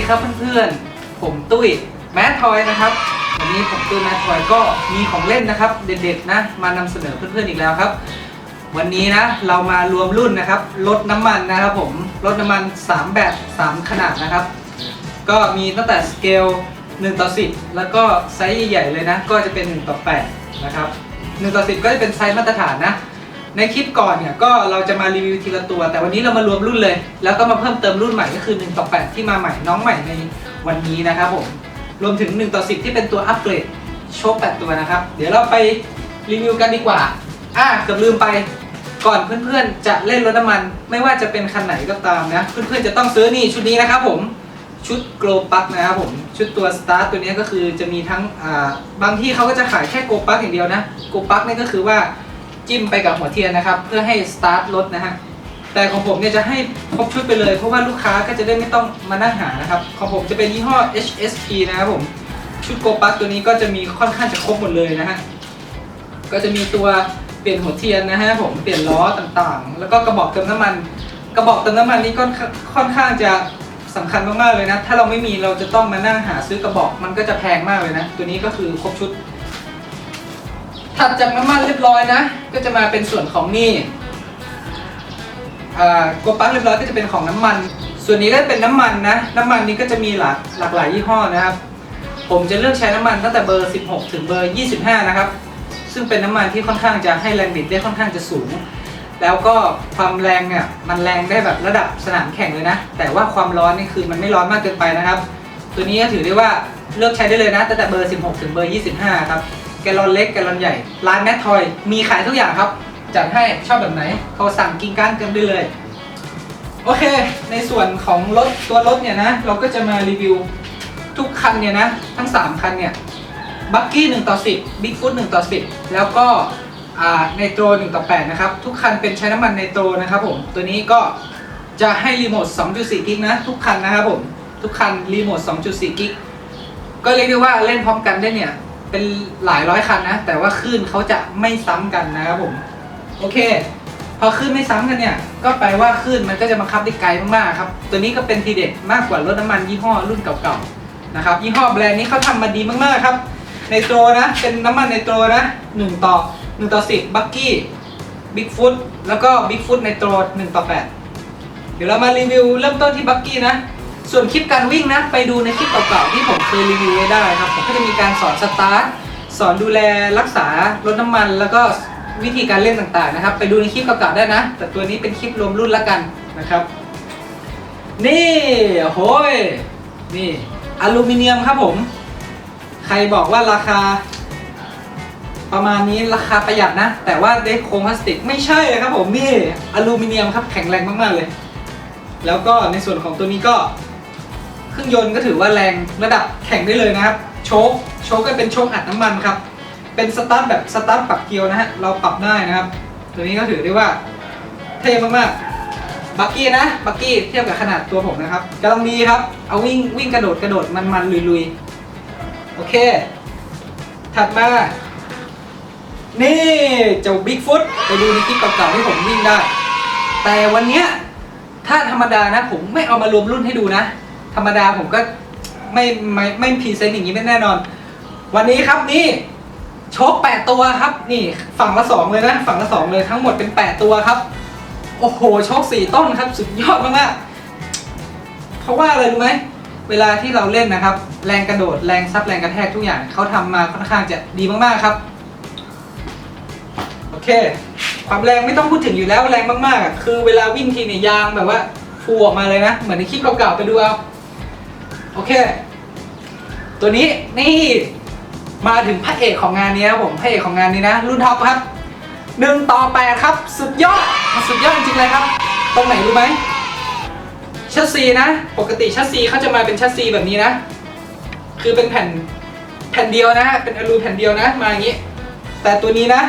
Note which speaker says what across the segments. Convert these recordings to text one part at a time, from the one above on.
Speaker 1: ดีครับเพื่อนๆ ผมตุ้ยแมททอยนะครับวันนี้ผมตุ้ยแมททอยก็มีของเล่นนะครับ เด็ดๆนะมานำเสนอเพื่อนๆอีกแล้วครับ วันนี้นะเรามารวมรุ่นนะครับลดน้ำมันนะครับผมลดน้ำมัน 3 แบบ 3 ขนาดนะครับ ก็มีตั้งแต่สเกล1ต่อ10 แล้วก็ไซส์ใหญ่ๆเลยนะ ก็จะเป็น 1 ต่อ8นะครับ1ต่อ10 ก็จะเป็นไซส์มาตรฐานนะ ในคลิปก่อนเนี่ยก็เราจะมารีวิวทีละตัว แต่วันนี้เรามารวมรุ่นเลย แล้วก็มาเพิ่มเติมรุ่นใหม่ก็คือ1ต่อ8ที่มาใหม่น้องใหม่ในวันนี้นะครับผมรวมถึง1ต่อ10 ที่เป็นตัวอัปเกรดโชค8ตัวนะครับ เดี๋ยวเราไปรีวิวกันดีกว่าอะเกือบลืมไปก่อนเพื่อนๆ จะเล่นรถน้ำมันไม่ว่าจะเป็นคันไหนก็ตามนะเพื่อนๆจะต้องซื้อนี่ชุดนี้นะครับผมชุดโกลปักนะครับผมชุดตัวสตาร์ตัวนี้ก็คือจะมีทั้งบางที่เขาก็จะขายแค่โกลปักอย่างเดียวนะโกลปักนี่ก็คือว่า จิ้มไปกับหัวเทียนนะครับ เพื่อให้สตาร์ทรถนะฮะแต่ของผมเนี่ยจะให้ครบชุดไปเลย เพราะว่าลูกค้าก็จะได้ไม่ต้องมานั่งหานะครับของผมจะเป็นยี่ห้อ HSP นะครับผมชุดโกปักตัวนี้ก็จะมีค่อนข้างจะครบหมดเลยนะฮะก็จะมีตัวเปลี่ยนหัวเทียนนะฮะผมเปลี่ยนล้อต่างๆ แล้วก็กระบอกเติมน้ำมัน กระบอกเติมน้ำมันนี่ก็ค่อนข้างจะสำคัญมากๆเลยนะ ถ้าเราไม่มีเราจะต้องมานั่งหาซื้อกระบอกมันก็จะแพงมากเลยนะ ตัวนี้ก็คือครบชุด ถัดจากน้ำมันเรียบร้อยนะ ก็จะมาเป็นส่วนของนี่อ่าโกปักเรียบร้อยก็จะเป็นของน้ำมัน ส่วนนี้ก็เป็นน้ำมันนะ น้ำมันนี้ก็จะมีหลากหลากหลายยี่ห้อนะครับ ผมจะเลือกใช้น้ำมันตั้งแต่เบอร์ 16 ถึงเบอร์ 25 นะครับ ซึ่งเป็นน้ำมันที่ค่อนข้างจะให้แรงบิดได้ค่อนข้างจะสูง แล้วก็ความแรงเนี่ยมันแรงได้แบบระดับสนามแข่งเลยนะ แต่ว่าความร้อนนี่คือมันไม่ร้อนมากเกินไปนะครับ ตัวนี้ก็ถือได้ว่าเลือกใช้ได้เลยนะตั้งแต่เบอร์ 16 ถึงเบอร์ 25 ครับ แกลลอนเล็กแกลลอนใหญ่ ร้านแมททอยมีขายทุกอย่างครับ จัดให้ชอบแบบไหนเขาสั่งกินก้านกันได้เลย โอเค ในส่วนของรถตัวรถเนี่ยนะ เราก็จะมารีวิวทุกคันเนี่ยนะ ทั้ง 3 คันเนี่ยบักกี้1ต่อ 10บิ๊กฟุต1ต่อ 10 แล้วก็ไนโตร1ต่อ 8 นะครับ ทุกคันเป็นใช้น้ำมันไนโตรนะครับผมตัวนี้ก็จะให้รีโมท 2.4 กิกนะ ทุกคันนะครับผม ทุกคันรีโมท 2.4 กิก ก็เรียกได้ว่าเล่นพร้อมกันได้เนี่ย เป็นหลายร้อยคันนะ แต่ว่าคลื่นเขาจะไม่ซ้ำกันนะครับผม โอเค พอคลื่นไม่ซ้ำกันเนี่ย ก็แปลว่าคลื่นมันก็จะบังคับได้ไกลมากๆครับ ตัวนี้ก็เป็นทีเด็ดมากกว่ารถน้ำมันยี่ห้อรุ่นเก่าๆนะครับ ยี่ห้อแบรนด์นี้เขาทำมาดีมากๆครับ ในโตรนะ เป็นน้ำมันในโตรนะ1ต่อ1ต่อ10บักกี้บิ๊กฟุตแล้วก็บิ๊กฟุตในโตร1ต่อ8เดี๋ยวเรามารีวิวเริ่มต้นที่บักกี้นะ ส่วนคลิปการวิ่งนะไปดูในคลิปเก่าๆที่ผมเคยรีวิวไว้ได้ครับผมก็จะมีการสอนสตาร์ทสอนดูแลรักษารถน้ำมัน แล้วก็วิธีการเล่นต่างๆนะครับ ไปดูในคลิปเก่าๆได้นะ แต่ตัวนี้เป็นคลิปรวมรุ่นละกันนะครับ นี่โอ้ยนี่อลูมิเนียมครับผม ใครบอกว่าราคา ประมาณนี้ราคาประหยัดนะ แต่ว่าได้โครงพลาสติกไม่ใช่ครับผมนี่อลูมิเนียมครับแข็งแรงมากๆเลย แล้วก็ในส่วนของตัวนี้ก็ เครื่องยนต์ก็ถือว่าแรงระดับแข่งได้เลยนะครับ โชคโชคก็เป็นโชคอัดน้ำมันครับ เป็นสตาร์ทแบบสตาร์ทปรับเกียวนะฮะ เราปรับได้นะครับ ตัวนี้ก็ถือได้ว่าเท่มากๆ บักกี้นะ บักกี้เทียบกับขนาดตัวผมนะครับกำลังดีครับ เอาวิ่งวิ่งกระโดดกระโดดมันๆลุยๆ โอเค ถัดมา นี่เจ้าบิ๊กฟุตไปดูในคลิปเก่าๆที่ผมวิ่งได้ แต่วันเนี้ยถ้าธรรมดานะ ผมไม่เอามารวมรุ่นให้ดูนะ ธรรมดาผมก็ไม่ไม่ไม่พรีเซนต์อย่างนี้ไม่แน่นอน วันนี้ครับนี่โชคแปดตัวครับ นี่ฝั่งละสองเลยนะ ฝั่งละสองเลยทั้งหมดเป็นแปดตัวครับ โอ้โหโชคสี่ต้นครับ สุดยอดมากๆเพราะว่าอะไรรู้ไหมเวลาที่เราเล่นนะครับ แรงกระโดดแรงซับแรงกระแทกทุกอย่างเขาทำมาค่อนข้างจะดีมากๆครับ โอเค ความแรงไม่ต้องพูดถึงอยู่แล้วแรงมากๆ คือเวลาวิ่งทีเนี่ยยางแบบว่าฟูออกมาเลยนะ เหมือนในคลิปเก่าๆไปดูเอา โอเค ตัวนี้นี่มาถึงพระเอกของงานนี้ครับผมพระเอกของงานนี้นะ รุ่นท็อปครับหนึ่งต่อแปดครับ สุดยอดสุดยอดจริงๆเลยครับ ตรงไหนรู้ไหมชัสซีนะ ปกติชัสซีเขาจะมาเป็นชัสซีแบบนี้นะ คือเป็นแผ่นแผ่นเดียวนะ เป็นอลูแผ่นเดียวนะ มาอย่างนี้ แต่ตัวนี้นะ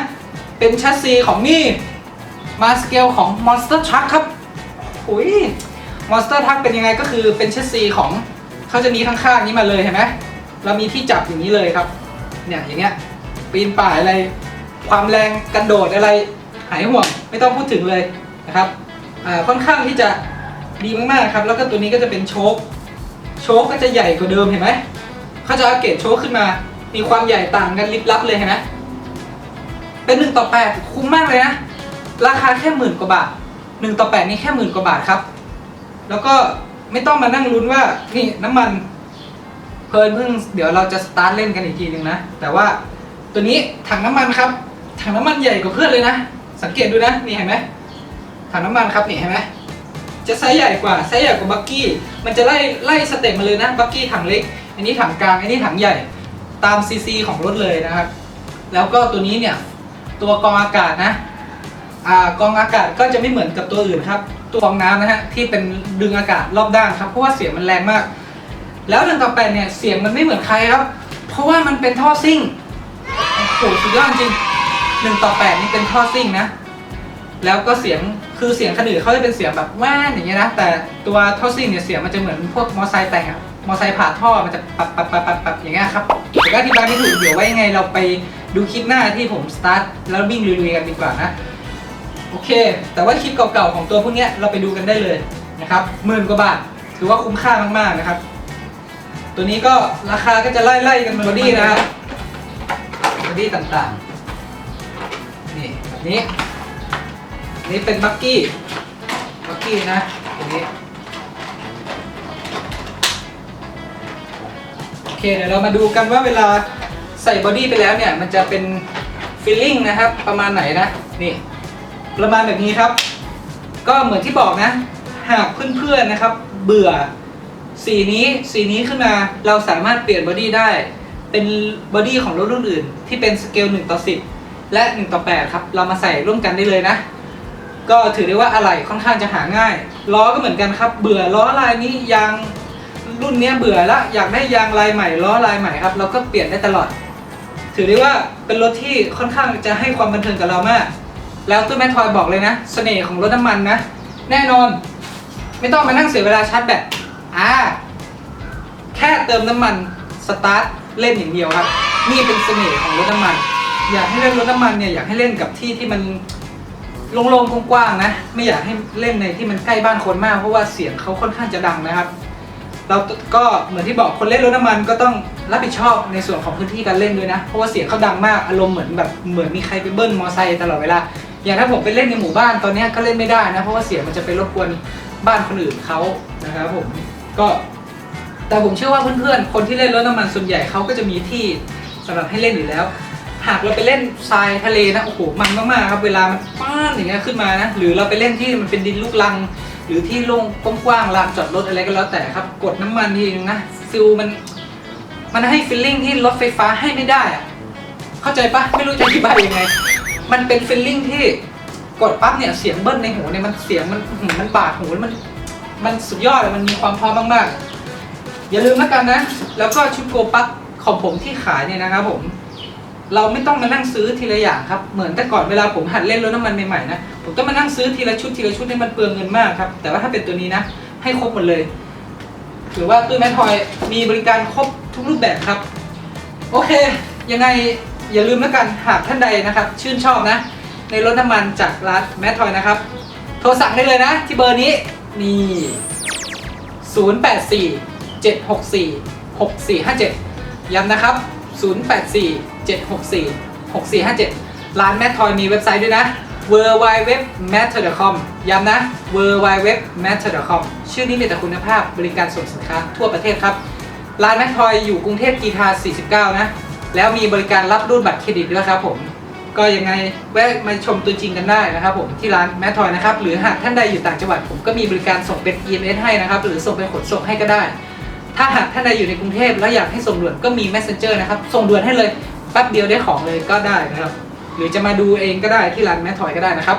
Speaker 1: เป็นชัสซีของนี่มาสเกลของ Monster Truck ครับหุย Monster Truck เป็นยังไงก็คือเป็นชัสซีของ เขาจะมีข้างๆนี้มาเลยเห็นไหมเรามีที่จับอย่างนี้เลยครับ เนี่ยอย่างเงี้ยปีนป่ายอะไร ความแรงกระโดดอะไรหายห่วงไม่ต้องพูดถึงเลยนะครับค่อนข้างที่จะดีมากๆครับ แล้วก็ตัวนี้ก็จะเป็นโชคโชคก็จะใหญ่กว่าเดิมเห็นไหมเขาจะอัปเกรดโชคขึ้นมา มีความใหญ่ต่างกันลิบลับเลยเห็นไหมเป็นหนึ่งต่อแปดคุ้มมากเลยนะราคาแค่หมื่นกว่าบาทหนึ่งต่อแปดนี่แค่หมื่นกว่าบาทครับ แล้วก็ ไม่ต้องมานั่งลุ้นว่านี่น้ำมันเพลินเพิ่งเดี๋ยวเราจะสตาร์ทเล่นกันอีกทีหนึ่งนะ แต่ว่าตัวนี้ถังน้ำมันครับ ถังน้ำมันใหญ่กว่าเพื่อนเลยนะ สังเกตดูนะนี่เห็นไหมถังน้ำมันครับนี่เห็นไหมจะไซส์ใหญ่กว่าไซส์ใหญ่กว่าบักกี้ มันจะไล่ไล่สเต็ปมาเลยนะบักกี้ถังเล็ก อันนี้ถังกลาง อันนี้ถังใหญ่ ตามซีซีของรถเลยนะครับ แล้วก็ตัวนี้เนี่ยตัวกรองอากาศนะ อ่ากรองอากาศก็จะไม่เหมือนกับตัวอื่นครับ ตัวกรองน้ำนะฮะที่เป็นดึงอากาศรอบด้านครับเพราะว่าเสียงมันแรงมาก แล้วหนึ่งต่อแปดเนี่ยเสียงมันไม่เหมือนใครครับ เพราะว่ามันเป็นท่อซิ่งโอ้โหสุดยอดจริงหนึ่งต่อแปดนี่เป็นท่อซิ่งนะ แล้วก็เสียงคือเสียงคนอื่นเขาจะเป็นเสียงแบบแว่นอย่างเงี้ยนะแต่ตัวท่อซิ่งเนี่ยเสียงมันจะเหมือนพวกมอไซค์แต่งอะมอไซค์ผ่าท่อมันจะปับปับปับปับปับอย่างเงี้ยครับเดี๋ยวก็อธิบายไม่ถูกเดี๋ยวไว้ยังไงเราไปดูคลิปหน้าที่ผมสตาร์ทแล้ววิ่งลุยๆกันดีกว่านะ โอเค แต่ว่าคลิปเก่าๆของตัวพวกนี้เราไปดูกันได้เลยนะครับหมื่นกว่าบาทถือว่าคุ้มค่ามากๆนะครับ ตัวนี้ก็ราคาก็จะไล่ๆกันบอดี้นะครับบอดี้ต่างๆ นี่แบบนี้ นี่เป็นบักกี้บักกี้นะตัวนี้โอเคเดี๋ยวเรามาดูกันว่าเวลาใส่บอดี้ไปแล้วเนี่ย มันจะเป็นฟีลลิ่งนะครับ ประมาณไหนนะ นี่ ประมาณแบบนี้ครับ ก็เหมือนที่บอกนะ หากเพื่อนๆนะครับ เบื่อสีนี้สีนี้ขึ้นมาเราสามารถเปลี่ยนบอดี้ได้ เป็นบอดี้ของรถรุ่นอื่น ที่เป็นสเกล1ต่อ10 และ 1 ต่อ 8 ครับ เรามาใส่ร่วมกันได้เลยนะ ก็ถือได้ว่าอะไหล่ค่อนข้างจะหาง่ายล้อก็เหมือนกันครับ เบื่อล้อลายนี้ยางรุ่นนี้เบื่อละอยากได้ยางลายใหม่ล้อลายใหม่ครับ เราก็เปลี่ยนได้ตลอด ถือได้ว่าเป็นรถที่ค่อนข้างจะให้ความบันเทิงกับเรามาก แล้วตู้แม่ทอยบอกเลยนะ เสน่ห์ของรถน้ำมันนะ แน่นอน ไม่ต้องมานั่งเสียเวลาชาร์จแบตอ่าแค่เติมน้ำมันสตาร์ทเล่นอย่างเดียวครับ นี่เป็นเสน่ห์ของรถน้ำมัน อยากให้เล่นรถน้ำมันเนี่ยอยากให้เล่นกับที่ที่มันโล่งๆกว้างๆนะ ไม่อยากให้เล่นในที่มันใกล้บ้านคนมาก เพราะว่าเสียงเขาค่อนข้างจะดังนะครับ เราก็เหมือนที่บอกคนเล่นรถน้ำมันก็ต้องรับผิดชอบในส่วนของพื้นที่การเล่นด้วยนะ เพราะว่าเสียงเขาดังมากอารมณ์เหมือนแบบเหมือนมีใครไปเบิ้ลมอไซค์ตลอดเวลา อย่างถ้าผมไปเล่นในหมู่บ้านตอนนี้ก็เล่นไม่ได้นะเพราะว่าเสียงมันจะไปรบกวนบ้านคนอื่นเขานะครับผมก็แต่ผมเชื่อว่าเพื่อนๆ คนที่เล่นรถน้ำมันส่วนใหญ่เขาก็จะมีที่สำหรับให้เล่นอยู่แล้ว หากเราไปเล่นทรายทะเลนะโอ้โหมันมากๆครับเวลามันป้านอย่างเงี้ยขึ้นมานะหรือเราไปเล่นที่มันเป็นดินลูกรัง หรือที่โล่งกว้างๆลานจอดรถอะไรก็แล้วแต่ครับ กดน้ำมันทีนึงนะฟิลมันมันให้ฟีลลิ่งที่รถไฟฟ้าให้ไม่ได้อะเข้าใจปะไม่รู้จะอธิบายยังไง มันเป็นฟีลลิ่งที่กดปั๊บเนี่ยเสียงเบิ้ลในหูเนี่ยมันเสียงมันอื้อหือมันบาดหูแล้วมันมันสุดยอดเลยมันมีความพร้อมมากๆ อย่าลืมแล้วกันนะ แล้วก็ชุดโกปักของผมที่ขายเนี่ยนะครับผม เราไม่ต้องมานั่งซื้อทีละอย่างครับ เหมือนแต่ก่อนเวลาผมหัดเล่นรถน้ำมันใหม่ๆนะ ผมต้องมานั่งซื้อทีละชุดทีละชุดนี่มันเปลืองเงินมากครับ แต่ว่าถ้าเป็นตัวนี้นะ ให้ครบหมดเลย ถือว่าตู้แมททอยมีบริการครบทุกรูปแบบครับ โอเค ยังไง อย่าลืมแล้วกันหากท่านใดนะครับ ชื่นชอบนะ ในรถน้ำมันจากร้านแมททอยนะครับ โทรสั่งได้เลยนะ ที่เบอร์นี้นี่ 084 764 6457 ย้ำนะครับ 084 764 6457 ร้านแมททอยมีเว็บไซต์ด้วยนะ w w w m a t t e r c o m ย้ำนะ w w w m a t t e r c o m ชื่อนี้มีแต่คุณภาพบริการส่งสินค้าทั่วประเทศครับ ร้านแมททอยอยู่กรุงเทพกีทา49 นะ แล้วมีบริการรับรูดบัตรเครดิตด้วยครับผมก็ยังไงแวะมาชมตัวจริงกันได้นะครับผมที่ร้านแมททอยนะครับหรือหากท่านใดอยู่ต่างจังหวัดผมก็มีบริการส่งเป็น EMS ให้นะครับหรือส่งเป็นขนส่งให้ก็ได้ ถ้าหากท่านใดอยู่ในกรุงเทพแล้วอยากให้ส่งด่วนก็มี Messenger นะครับส่งด่วนให้เลยแป๊บเดียวได้ของเลยก็ได้นะครับหรือจะมาดูเองก็ได้ที่ร้านแมททอยก็ได้นะครับ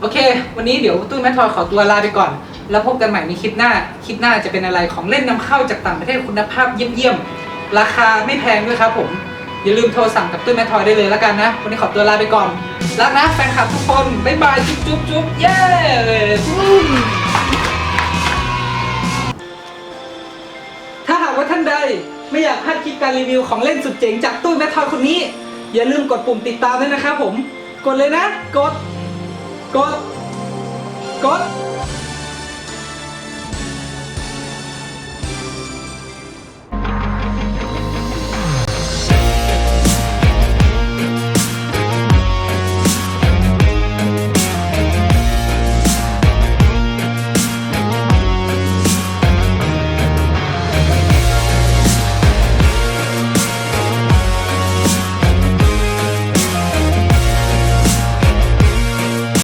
Speaker 1: โอเค วันนี้เดี๋ยวตู้แมททอยขอตัวลาไปก่อน แล้วพบกันใหม่ในคลิปหน้าคลิปหน้าจะเป็นอะไรของเล่นนำเข้าจากต่างประเทศคุณภาพเยี่ยมๆราคาไม่แพงด้วยครับผม อย่าลืมโทรสั่งกับตู้แมททอยได้เลยแล้วกันนะ วันนี้ขอตัวลาไปก่อน รักนะแฟนคลับทุกคน บ๊ายบาย จุ๊บจุ๊บจุ๊บเย้ถ้าหากว่าท่านใดไม่อยากพลาดคลิปการรีวิวของเล่นสุดเจ๋งจากตู้แมททอยคนนี้ อย่าลืมกดปุ่มติดตามด้วยนะครับผม กดเลยนะ กด กด กด